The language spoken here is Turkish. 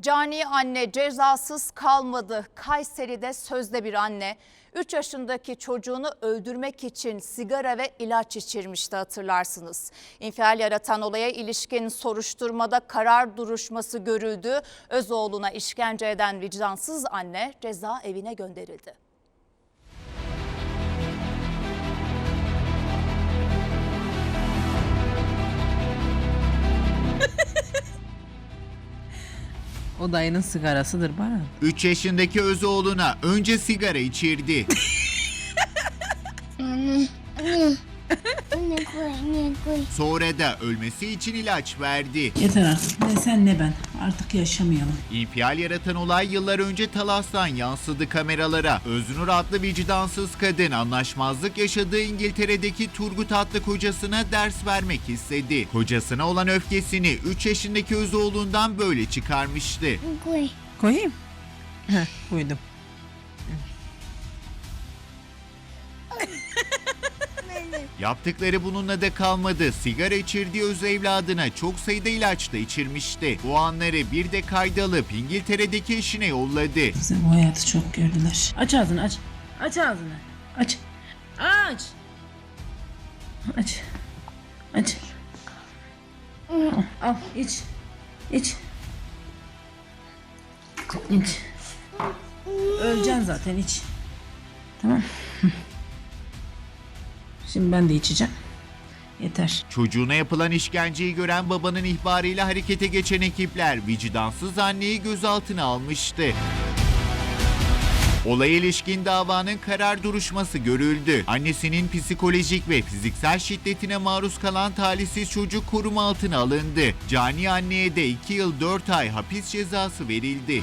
Cani anne cezasız kalmadı. Kayseri'de sözde bir anne 3 yaşındaki çocuğunu öldürmek için sigara ve ilaç içirmişti hatırlarsınız. İnfial yaratan olaya ilişkin soruşturmada karar duruşması görüldü. Özoğluna işkence eden vicdansız anne cezaevine gönderildi. O dayının sigarasıdır bana. 3 yaşındaki Özoğlu'na önce sigara içirdi. Sonra da ölmesi için ilaç verdi. Yeter artık. Ne sen ne ben. Artık yaşamayalım. İnfial yaratan olay yıllar önce Talas'tan yansıdı kameralara. Öznur adlı vicdansız kadın anlaşmazlık yaşadığı İngiltere'deki Turgut adlı kocasına ders vermek istedi. Kocasına olan öfkesini 3 yaşındaki Özoğlu'ndan böyle çıkarmıştı. Koy. Koyayım. Heh, koydum. Yaptıkları bununla da kalmadı. Sigara içirdiği öz evladına çok sayıda ilaç da içirmişti. Bu anları bir de kayda alıp İngiltere'deki eşine yolladı. Bize bu hayatı çok gördüler. Aç ağzını aç. Aç ağzını. Aç. Aç. Aç. Aç. Al, iç. İç. İç. Öleceksin zaten iç. Tamam. Şimdi ben de içeceğim. Yeter. Çocuğuna yapılan işkenceyi gören babanın ihbarıyla harekete geçen ekipler vicdansız anneyi gözaltına almıştı. Olaya ilişkin davanın karar duruşması görüldü. Annesinin psikolojik ve fiziksel şiddetine maruz kalan talihsiz çocuk koruma altına alındı. Cani anneye de 2 yıl 4 ay hapis cezası verildi.